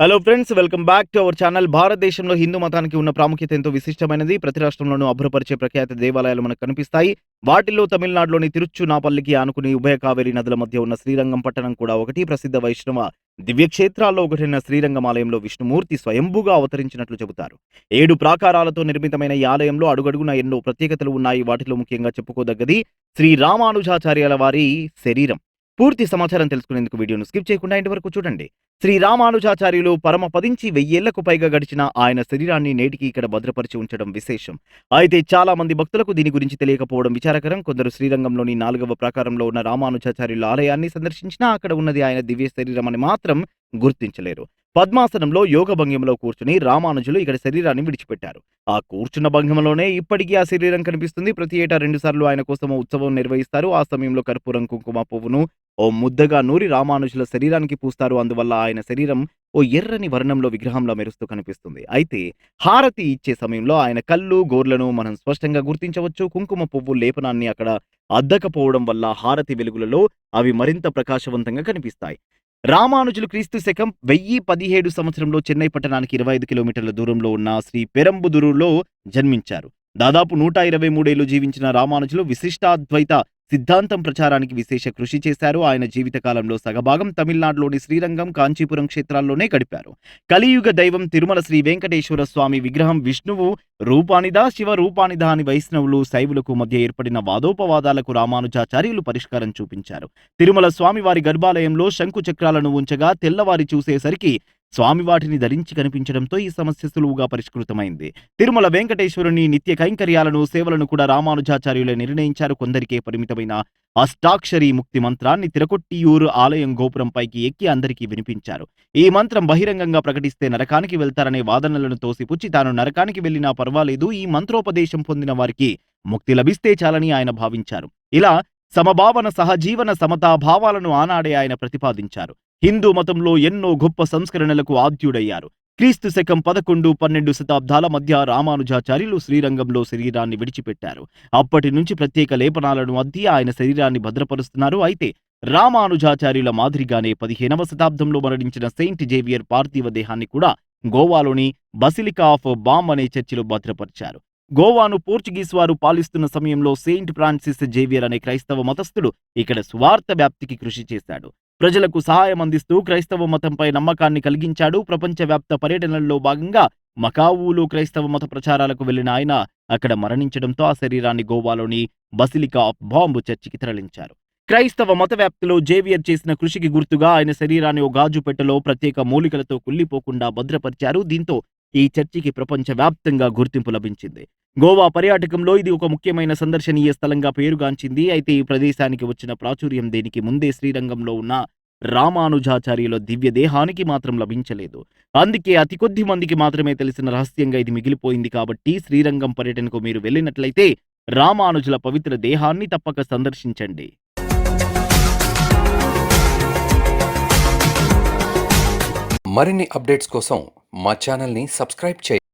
Hello friends welcome back to our channel భారతదేశంలో హిందూ మతానికి ఉన్న ప్రాముఖ్యత ఎంతో విశిష్టమైనది. ప్రతి రాష్ట్రంలోనూ అభ్రపరిచే ప్రఖ్యాత దేవాలయాలు మనకు కనిపిస్తాయి. వాటిల్లో తమిళనాడులోని తిరుచునాపల్లికి ఆనుకుని ఉభయ కావేరి నదుల మధ్య ఉన్న శ్రీరంగం పట్టణం కూడా ఒకటి. ప్రసిద్ధ వైష్ణవ దివ్యక్షేత్రాల్లో ఒకటైన శ్రీరంగం ఆలయంలో విష్ణుమూర్తి స్వయంభూగా అవతరించినట్లు చెబుతారు. ఏడు ప్రాకారాలతో నిర్మితమైన ఈ ఆలయంలో అడుగడుగున ఎన్నో ప్రత్యేకతలు ఉన్నాయి. వాటిలో ముఖ్యంగా చెప్పుకోదగ్గది శ్రీ రామానుజాచార్యాల వారి శరీరం. పూర్తి సమాచారం తెలుసుకునేందుకు వీడియోను స్కిప్ చేయకుండా ఇంటి వరకు చూడండి. శ్రీ రామానుజాచార్యులు పరమ పదించి వెయ్యేళ్ళకు పైగా గడిచిన ఆయన శరీరాన్ని నేటికి ఇక్కడ భద్రపరిచి ఉంచడం విశేషం. అయితే చాలా మంది భక్తులకు దీని గురించి తెలియకపోవడం విచారకరం. కొందరు శ్రీరంగంలోని నాలుగవ ప్రాకారంలో ఉన్న రామానుజాచార్యుల ఆలయాన్ని సందర్శించినా అక్కడ ఉన్నది ఆయన దివ్య శరీరం అని మాత్రం గుర్తించలేరు. పద్మాసనంలో యోగ భంగిమలో కూర్చుని రామానుజులు ఇక్కడ శరీరాన్ని విడిచిపెట్టారు. ఆ కూర్చున్న భంగిమలోనే ఇప్పటికీ ఆ శరీరం కనిపిస్తుంది. ప్రతి ఏటా రెండు సార్లు ఆయన కోసం ఉత్సవం నిర్వహిస్తారు. ఆ సమయంలో కర్పూరం కుంకుమ పువ్వును ఓ ముద్దగా నూరి రామానుజుల శరీరానికి పూస్తారు. అందువల్ల ఆయన శరీరం ఓ ఎర్రని వర్ణంలో విగ్రహంలో మెరుస్తూ కనిపిస్తుంది. అయితే హారతి ఇచ్చే సమయంలో ఆయన కళ్ళు గోర్లను మనం స్పష్టంగా గుర్తించవచ్చు. కుంకుమ పువ్వు లేపనాన్ని అక్కడ అద్దకపోవడం వల్ల హారతి వెలుగులలో అవి మరింత ప్రకాశవంతంగా కనిపిస్తాయి. రామానుజులు క్రీస్తు శకం వెయ్యి పదిహేడు సంవత్సరంలో చెన్నై పట్టణానికి ఇరవై ఐదు కిలోమీటర్ల దూరంలో ఉన్న శ్రీ పెరంబుదురులో జన్మించారు. దాదాపు నూట ఇరవై మూడేళ్ళు జీవించిన రామానుజులు విశిష్టాద్వైత సిద్ధాంతం ప్రచారానికి విశేష కృషి చేశారు. ఆయన జీవితకాలంలో సగభాగం తమిళనాడులోని శ్రీరంగం కాంచీపురం క్షేత్రాల్లోనే గడిపారు. కలియుగ దైవం తిరుమల శ్రీ వెంకటేశ్వర స్వామి విగ్రహం విష్ణువు రూపానిదా శివ రూపానిదా అని వైష్ణవులు శైవులకు మధ్య ఏర్పడిన వాదోపవాదాలకు రామానుజాచార్యులు పరిష్కారం చూపించారు. తిరుమల స్వామివారి గర్భాలయంలో శంకు చక్రాలను ఉంచగా తెల్లవారి చూసేసరికి స్వామి వాటిని ధరించి కనిపించడంతో ఈ సమస్య సులువుగా పరిష్కృతమైంది. తిరుమల వెంకటేశ్వరుని నిత్య కైంకర్యాలను సేవలను కూడా రామానుజాచార్యులే నిర్ణయించారు. కొందరికే పరిమితమైన అష్టాక్షరి ముక్తి మంత్రాన్ని తిరకొట్టియూరు ఆలయం గోపురంపైకి ఎక్కి అందరికీ వినిపించారు. ఈ మంత్రం బహిరంగంగా ప్రకటిస్తే నరకానికి వెళ్తారనే వాదనలను తోసిపుచ్చి తాను నరకానికి వెళ్ళినా పర్వాలేదు ఈ మంత్రోపదేశం పొందిన వారికి ముక్తి లభిస్తే చాలని ఆయన భావించారు. ఇలా సమభావన సహజీవన సమతా భావాలను ఆనాడే ఆయన ప్రతిపాదించారు. హిందూ మతంలో ఎన్నో గొప్ప సంస్కరణలకు ఆద్యుడయ్యారు. క్రీస్తు శకం పదకొండు పన్నెండు శతాబ్దాల మధ్య రామానుజాచార్యులు శ్రీరంగంలో శరీరాన్ని విడిచిపెట్టారు. అప్పటి నుంచి ప్రత్యేక లేపనాలను అద్ది ఆయన శరీరాన్ని భద్రపరుస్తున్నారు. అయితే రామానుజాచార్యుల మాదిరిగానే పదిహేనవ శతాబ్దంలో మరణించిన సెయింట్ జేవియర్ పార్థివ దేహాన్ని కూడా గోవాలోని బసిలికా ఆఫ్ బామ్ అనే చర్చిలో భద్రపరిచారు. గోవాను పోర్చుగీస్ వారు పాలిస్తున్న సమయంలో సెయింట్ ఫ్రాన్సిస్ జేవియర్ అనే క్రైస్తవ మతస్థుడు ఇక్కడ స్వార్థ వ్యాప్తికి కృషి చేశాడు. ప్రజలకు సహాయం అందిస్తూ క్రైస్తవ మతంపై నమ్మకాన్ని కలిగించాడు. ప్రపంచవ్యాప్త పర్యటనల్లో భాగంగా మకావులో క్రైస్తవ మత ప్రచారాలకు వెళ్ళిన ఆయన అక్కడ మరణించడంతో ఆ శరీరాన్ని గోవాలోని బసిలికా ఆఫ్ బాంబు చర్చికి తరలించారు. క్రైస్తవ మత వ్యాప్తిలో జేవియర్ చేసిన కృషికి గుర్తుగా ఆయన శరీరాన్ని ఓ గాజు పెట్టెలో ప్రత్యేక మూలికలతో కుళ్ళిపోకుండా భద్రపరిచారు. దీంతో ఈ చర్చికి ప్రపంచవ్యాప్తంగా గుర్తింపు లభించింది. గోవా పర్యాటకంలో ఇది ఒక ముఖ్యమైన సందర్శనీయ స్థలంగా పేరుగాంచింది. అయితే ఈ ప్రదేశానికి వచ్చిన ప్రాచుర్యం దేనికి ముందే శ్రీరంగంలో ఉన్న రామానుజాచార్యుల దివ్య దేహానికి మాత్రం లభించలేదు. అందుకే అతి కొద్ది మందికి మాత్రమే తెలిసిన రహస్యంగా ఇది మిగిలిపోయింది కాబట్టి శ్రీరంగం పర్యటనకు మీరు వెళ్ళినట్లయితే రామానుజుల పవిత్ర దేహాన్ని తప్పక సందర్శించండి. మరిన్ని అప్డేట్స్ కోసం మా ఛానల్ని సబ్స్క్రైబ్ చేయండి.